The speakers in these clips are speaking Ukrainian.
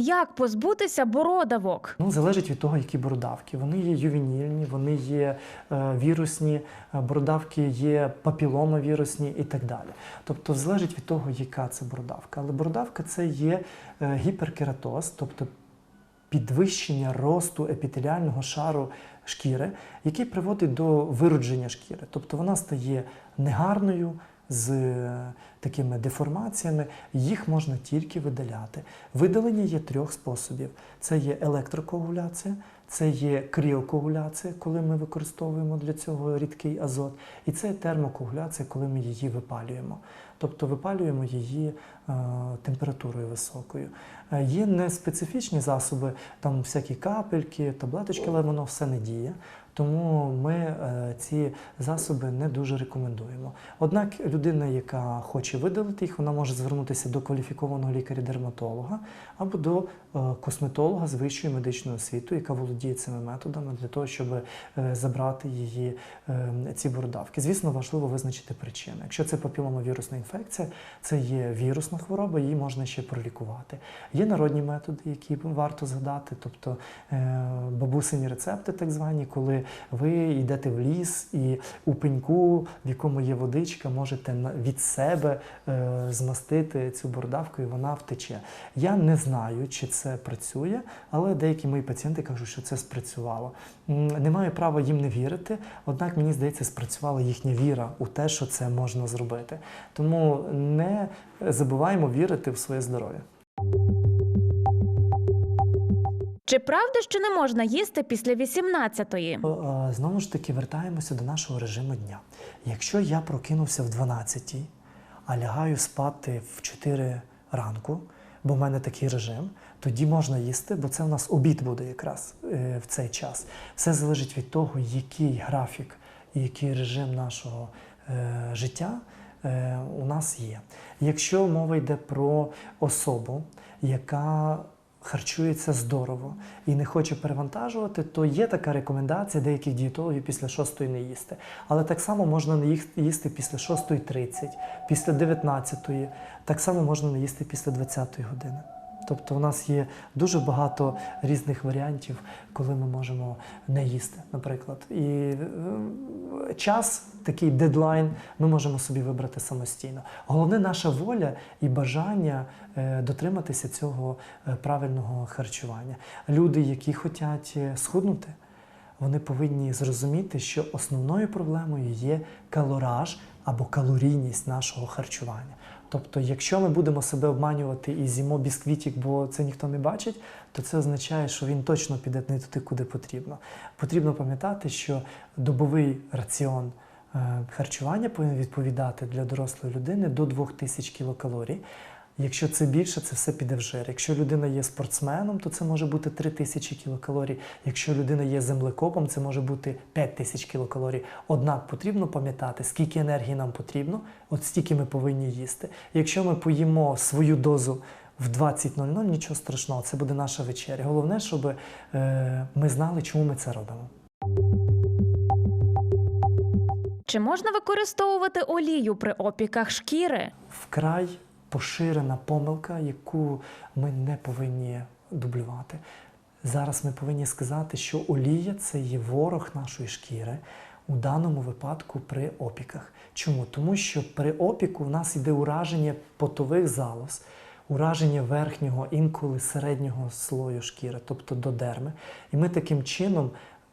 Як позбутися бородавок? Ну, залежить від того, які бородавки. Вони є ювенільні, вони є е, вірусні, е, бородавки є папіломовірусні і так далі. Тобто залежить від того, яка це бородавка. Але бородавка це є е, гіперкератоз, тобто підвищення росту епітеліального шару шкіри, який приводить до виродження шкіри. Тобто вона стає негарною. З е, такими деформаціями їх можна тільки видаляти. Видалення є трьох способів: це є електрокоагуляція, це є кріокоагуляція, коли ми використовуємо для цього рідкий азот, і це термокоагуляція, коли ми її випалюємо. Тобто випалюємо її температурою високою. Е, є неспецифічні засоби, там всякі капельки, таблеточки, але воно все не діє. Тому ми е, ці засоби не дуже рекомендуємо. Однак людина, яка хоче видалити їх, вона може звернутися до кваліфікованого лікаря-дерматолога або до е, косметолога з вищою медичною освітою, яка володіє цими методами для того, щоб е, забрати її е, ці бородавки. Звісно, важливо визначити причину. Якщо це папіломовірусна інфекція, це є вірусна хвороба, її можна ще пролікувати. Є народні методи, які варто згадати, тобто е, бабусині рецепти, так звані, коли ви йдете в ліс і у пеньку, в якому є водичка, можете від себе е, змастити цю бородавку, і вона втече. Я не знаю, чи це працює, але деякі мої пацієнти кажуть, що це спрацювало. Не маю права їм не вірити, однак мені здається, спрацювала їхня віра у те, що це можна зробити. Тому не забуваємо вірити в своє здоров'я. Чи правда, що не можна їсти після 18-ї? Е, Знову ж таки, вертаємося до нашого режиму дня. Якщо я прокинувся в 12, а лягаю спати в 4 ранку, бо в мене такий режим, тоді можна їсти, бо це в нас обід буде якраз е, в цей час. Все залежить від того, який графік і який режим нашого е, життя е, у нас є. Якщо мова йде про особу, яка харчується здорово і не хоче перевантажувати, то є така рекомендація деяких дієтологів після 6 не їсти. Але так само можна не їсти після 6.30, після 19, так само можна не їсти після 20 години. Тобто у нас є дуже багато різних варіантів, коли ми можемо не їсти, наприклад. І е, час, такий дедлайн, ми можемо собі вибрати самостійно. Головне наша воля і бажання е, дотриматися цього е, правильного харчування. Люди, які хочуть е, схуднути, вони повинні зрозуміти, що основною проблемою є калораж або калорійність нашого харчування. Тобто, якщо ми будемо себе обманювати і з'їмо бісквітик, бо це ніхто не бачить, то це означає, що він точно піде не туди, куди потрібно. Потрібно пам'ятати, що добовий раціон харчування повинен відповідати для дорослої людини до 2000 кілокалорій. Якщо це більше, це все піде в жир. Якщо людина є спортсменом, то це може бути 3000 кілокалорій. Якщо людина є землекопом, це може бути 5000 кілокалорій. Однак потрібно пам'ятати, скільки енергії нам потрібно, от стільки ми повинні їсти. Якщо ми поїмо свою дозу в 20.00, нічого страшного, це буде наша вечеря. Головне, щоб е, ми знали, чому ми це робимо. Чи можна використовувати олію при опіках шкіри? вкрай поширена помилка, яку ми не повинні дублювати. Зараз ми повинні сказати, що олія це є ворог нашої шкіри у даному випадку при опіках. Чому? Тому що при опіку в нас йде ураження потових залоз, ураження верхнього, інколи середнього слою шкіри, тобто до дерми. І ми таким чином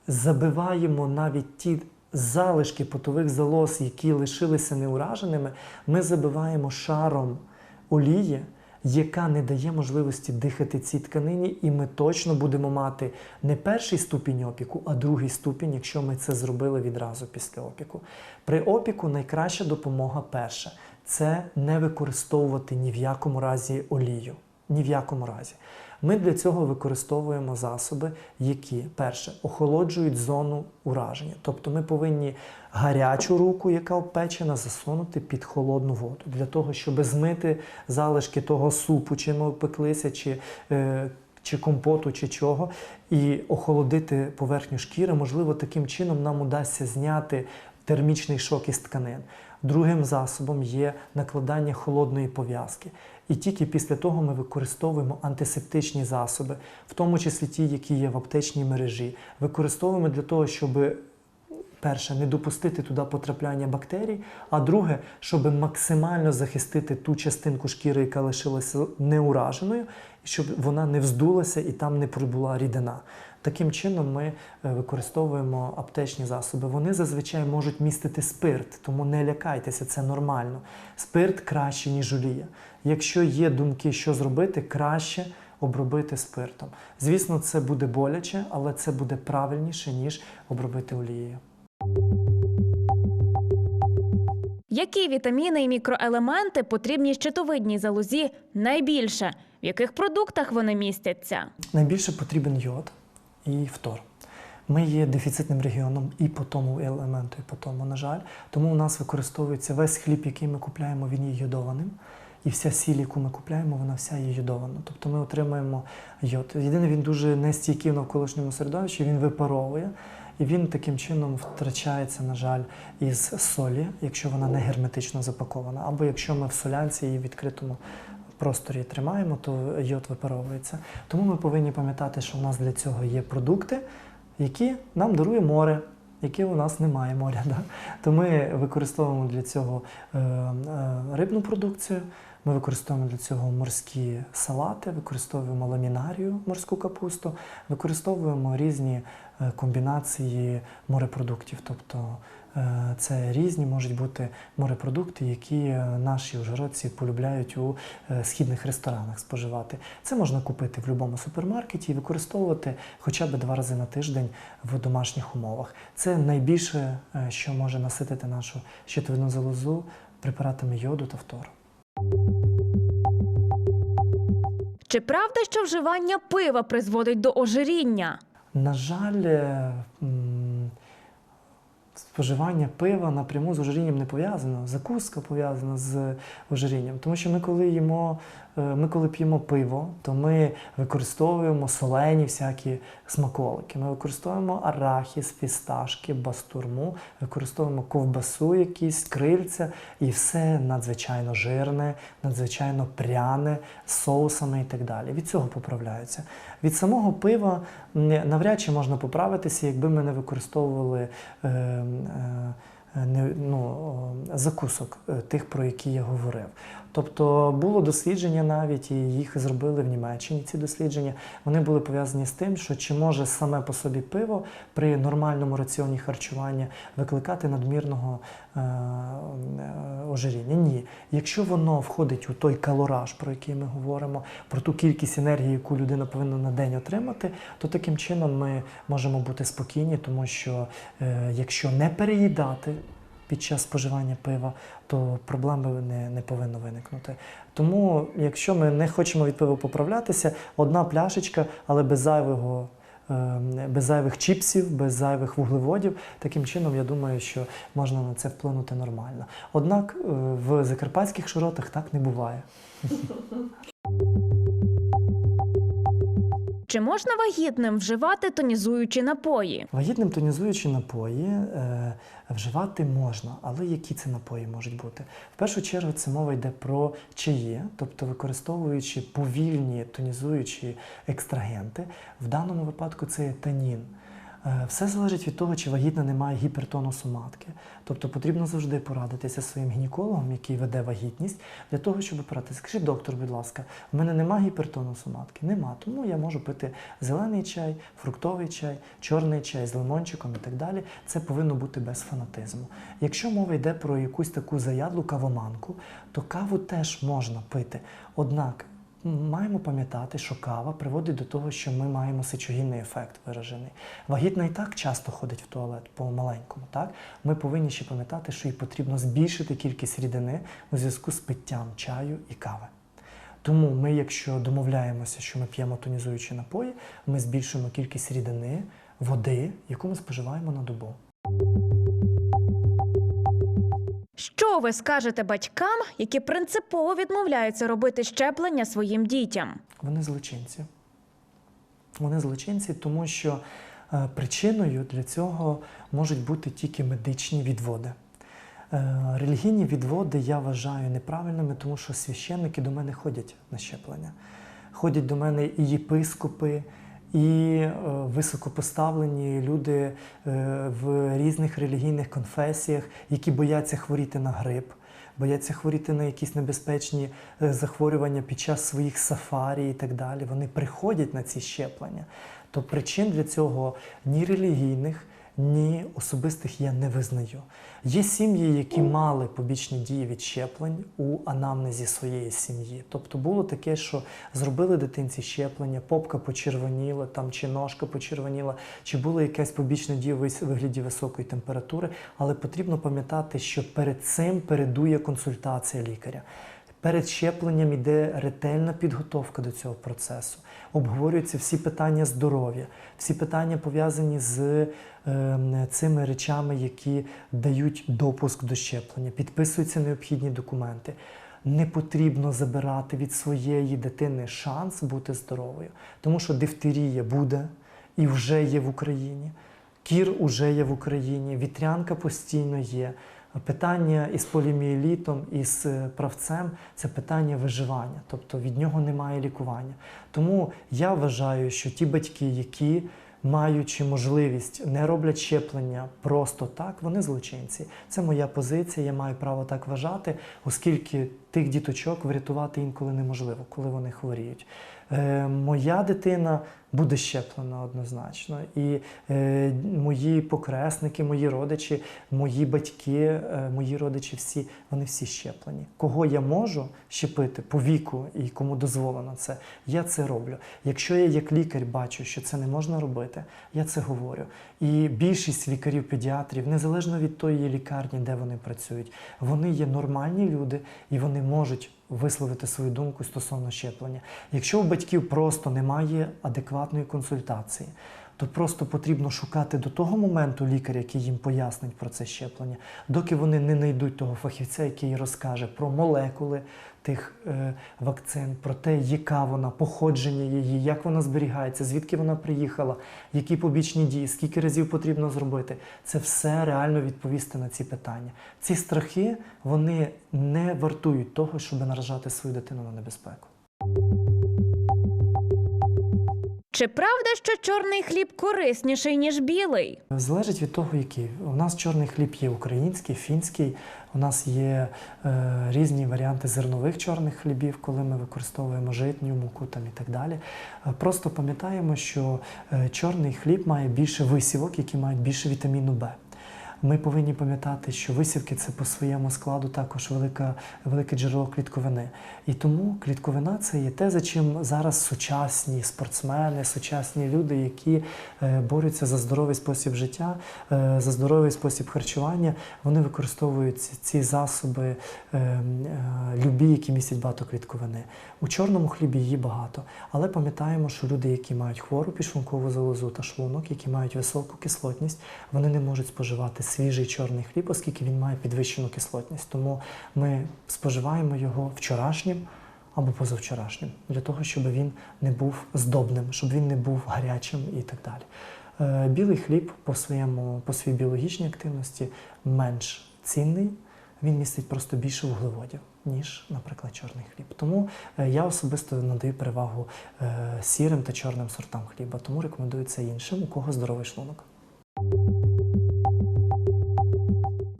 забиваємо навіть ті залишки потових залоз, які лишилися неураженими, ми забиваємо шаром олії, яка не дає можливості дихати цій тканині, і ми точно будемо мати не перший ступінь опіку, а другий ступінь, якщо ми це зробили відразу після опіку. При опіку найкраща допомога перша це не використовувати ні в якому разі олію. Ні в якому разі. Ми для цього використовуємо засоби, які перше охолоджують зону ураження. Тобто ми повинні гарячу руку, яка обпечена, засунути під холодну воду для того, щоб змити залишки того супу, чи ми пеклися, чи, е, чи компоту, чи чого, і охолодити поверхню шкіри. Можливо, таким чином нам удасться зняти термічний шок із тканин. Другим засобом є накладання холодної пов'язки. І тільки після того ми використовуємо антисептичні засоби, в тому числі ті, які є в аптечній мережі. Використовуємо для того, щоб перше, не допустити туди потрапляння бактерій, а друге, щоб максимально захистити ту частинку шкіри, яка лишилася неураженою, щоб вона не вздулася і там не прибула рідина. Таким чином ми е, використовуємо аптечні засоби. Вони зазвичай можуть містити спирт, тому не лякайтеся, це нормально. Спирт краще, ніж олія. Якщо є думки, що зробити, краще обробити спиртом. Звісно, це буде боляче, але це буде правильніше, ніж обробити олією. Які вітаміни і мікроелементи потрібні щитовидній залозі найбільше? В яких продуктах вони містяться? Найбільше потрібен йод і фтор. Ми є дефіцитним регіоном і по тому елементу, і по тому, на жаль. Тому у нас використовується весь хліб, який ми купляємо, він є йодованим. І вся сіль, яку ми купляємо, вона вся є йодована. Тобто ми отримуємо йод. Єдине, він дуже нестійкий в навколишньому середовищі, він випаровує. І він таким чином втрачається, на жаль, із солі, якщо вона не герметично запакована, або якщо ми в солянці її відкритому просторі тримаємо, то йод випаровується. Тому ми повинні пам'ятати, що в нас для цього є продукти, які нам дарує море, яке у нас немає моря. Да? То ми використовуємо для цього е, е, рибну продукцію. Ми використовуємо для цього морські салати, використовуємо ламінарію, морську капусту, використовуємо різні е, комбінації морепродуктів. Тобто це різні можуть бути морепродукти, які е, наші ужгородці полюбляють у е, східних ресторанах споживати. Це можна купити в будь-якому супермаркеті і використовувати хоча б два рази на тиждень в домашніх умовах. Це найбільше, е, що може наситити нашу щитовидну залозу препаратами йоду та фтору. Чи правда, що вживання пива призводить до ожиріння? На жаль, е, споживання пива напряму з ожирінням не пов'язано. Закуска пов'язана з ожирінням. Тому що ми, коли їмо, ми коли п'ємо пиво, то ми використовуємо солені всякі смаколики. Ми використовуємо арахіс, фісташки, бастурму, використовуємо ковбасу, якісь крильця, і все надзвичайно жирне, надзвичайно пряне, з соусами і так далі. Від цього поправляються. Від самого пива навряд чи можна поправитися, якби ми не використовували. Е, е, не, ну, закусок е, тих, про які я говорив. Тобто було дослідження навіть, і їх зробили в Німеччині. Ці дослідження вони були пов'язані з тим, що чи може саме по собі пиво при нормальному раціоні харчування викликати надмірного е, е, ожиріння. Ні, якщо воно входить у той калораж, про який ми говоримо, про ту кількість енергії, яку людина повинна на день отримати, то таким чином ми можемо бути спокійні, тому що е, якщо не переїдати під час споживання пива, то проблеми не, не повинно виникнути. Тому, якщо ми не хочемо від пива поправлятися, одна пляшечка, але без зайвого. е, Без зайвих чіпсів, без зайвих вуглеводів, таким чином я думаю, що можна на це вплинути нормально. Однак е, в закарпатських широтах так не буває. Чи можна вагітним вживати тонізуючі напої? Вагітним тонізуючі напої е, вживати можна, але які це напої можуть бути? В першу чергу це мова йде про чаї, тобто використовуючи повільні тонізуючі екстрагенти. В даному випадку це є танін. Е, Все залежить від того, чи вагітна не має гіпертонусу матки. Тобто потрібно завжди порадитися своїм гінекологом, який веде вагітність, для того, щоб порадитися. Скажіть, доктор, будь ласка, в мене немає гіпертонусу матки? Нема. Тому я можу пити зелений чай, фруктовий чай, чорний чай з лимончиком і так далі. Це повинно бути без фанатизму. Якщо мова йде про якусь таку заядлу кавоманку, то каву теж можна пити. Однак маємо пам'ятати, що кава приводить до того, що ми маємо сечогінний ефект виражений. Вагітна і так часто ходить в туалет по маленькому. Так ми повинні ще пам'ятати, що їй потрібно збільшити кількість рідини у зв'язку з питтям чаю і кави. Тому ми, якщо домовляємося, що ми п'ємо тонізуючі напої, ми збільшуємо кількість рідини, води, яку ми споживаємо на добу. Що ви скажете батькам, які принципово відмовляються робити щеплення своїм дітям? Вони злочинці. Вони злочинці, тому що е, причиною для цього можуть бути тільки медичні відводи. Е, релігійні відводи я вважаю неправильними, тому що священники до мене ходять на щеплення. Ходять до мене і єпископи, і е, високопоставлені люди е, в різних релігійних конфесіях, які бояться хворіти на грип, бояться хворіти на якісь небезпечні е, захворювання під час своїх сафарі і так далі. Вони приходять на ці щеплення. То причин для цього ні релігійних, ні особистих я не визнаю. Є сім'ї, які мали побічні дії від щеплень у анамнезі своєї сім'ї. Тобто було таке, що зробили дитинці щеплення, попка почервоніла, там чи ножка почервоніла, чи було якесь побічне дія вис- вигляді високої температури, але потрібно пам'ятати, що перед цим передує консультація лікаря. Перед щепленням йде ретельна підготовка до цього процесу. Обговорюються всі питання здоров'я, всі питання пов'язані з е, цими речами, які дають допуск до щеплення, підписуються необхідні документи. Не потрібно забирати від своєї дитини шанс бути здоровою, тому що дифтерія буде і вже є в Україні. Кір уже є в Україні, вітрянка постійно є. Питання із поліміелітом, із е, правцем це питання виживання, тобто від нього немає лікування. Тому я вважаю, що ті батьки, які маючи можливість, не роблять щеплення просто так, вони злочинці. Це моя позиція, я маю право так вважати, оскільки тих діточок врятувати інколи неможливо, коли вони хворіють. Е, моя дитина буде щеплена однозначно. І е, мої покресники, мої родичі, мої батьки, е, мої родичі всі, вони всі щеплені. Кого я можу щепити по віку і кому дозволено це, я це роблю. Якщо я як лікар бачу, що це не можна робити, я це говорю. І більшість лікарів-педіатрів, незалежно від тої лікарні, де вони працюють, вони є нормальні люди і вони можуть висловити свою думку стосовно щеплення. Якщо у батьків просто немає адекватної консультації, то просто потрібно шукати до того моменту лікаря, який їм пояснить про це щеплення, доки вони не знайдуть того фахівця, який розкаже про молекули тих е, вакцин, про те, яка вона, походження її, як вона зберігається, звідки вона приїхала, які побічні дії, скільки разів потрібно зробити. Це все реально відповісти на ці питання. Ці страхи вони не вартують того, щоб наражати свою дитину на небезпеку. Чи правда, що чорний хліб корисніший ніж білий? Залежить від того, який. У нас чорний хліб є український, фінський. У нас є е, різні варіанти зернових чорних хлібів, коли ми використовуємо житню, муку там і так далі. Е, просто пам'ятаємо, що е, чорний хліб має більше висівок, які мають більше вітаміну Б. Ми повинні пам'ятати, що висівки це по своєму складу також велика, велике джерело клітковини. І тому клітковина це є те, за чим зараз сучасні спортсмени, сучасні люди, які е, борються за здоровий спосіб життя, е, за здоровий спосіб харчування, вони використовують ці, засоби е, е, любі, які містять багато клітковини. У чорному хлібі її багато, але пам'ятаємо, що люди, які мають хвору підшлункову залозу та шлунок, які мають високу кислотність, вони не можуть споживати свіжий чорний хліб, оскільки він має підвищену кислотність. Тому ми споживаємо його вчорашнім або позавчорашнім, для того, щоб він не був здобним, щоб він не був гарячим і так далі. Е, Білий хліб по, своєму, по своїй біологічній активності менш цінний, він містить просто більше вуглеводів, ніж, наприклад, чорний хліб. Тому е, я особисто надаю перевагу е, сірим та чорним сортам хліба, тому рекомендую це іншим, у кого здоровий шлунок.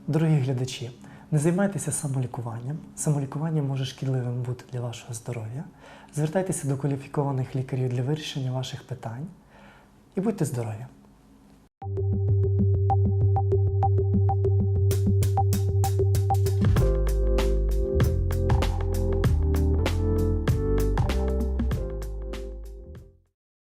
Дорогі глядачі, не займайтеся самолікуванням. Самолікування може шкідливим бути для вашого здоров'я. Звертайтеся до кваліфікованих лікарів для вирішення ваших питань і будьте здорові!